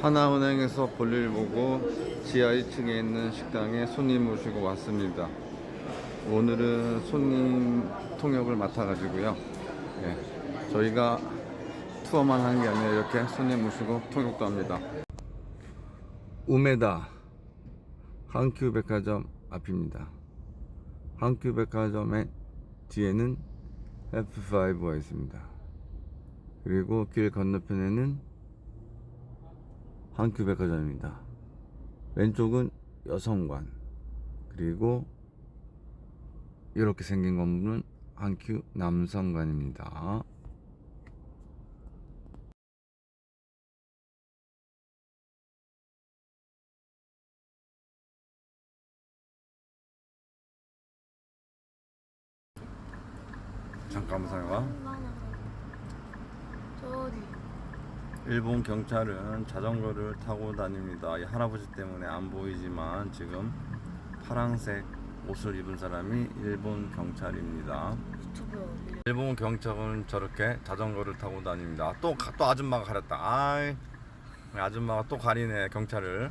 하나은행에서 볼일 보고 지하 1층에 있는 식당에 손님 모시고 왔습니다. 오늘은 손님 통역을 맡아가지고요. 예, 저희가 투어만 하는 게 아니라 이렇게 손님 모시고 통역도 합니다. 우메다 한큐 백화점 앞입니다. 한큐 백화점의 뒤에는 F5가 있습니다. 그리고 길 건너편에는 한큐 백화점입니다. 왼쪽은 여성관 그리고 이렇게 생긴 건물은 한큐 남성관입니다. 잠깐만요. 저기 일본 경찰은 자전거를 타고 다닙니다. 이 할아버지 때문에 안 보이지만 지금 파란색 옷을 입은 사람이 일본 경찰입니다. 일본 경찰은 저렇게 자전거를 타고 다닙니다. 또, 가- 또 아줌마가 가렸다. 아이, 아줌마가 또 가리네, 경찰을.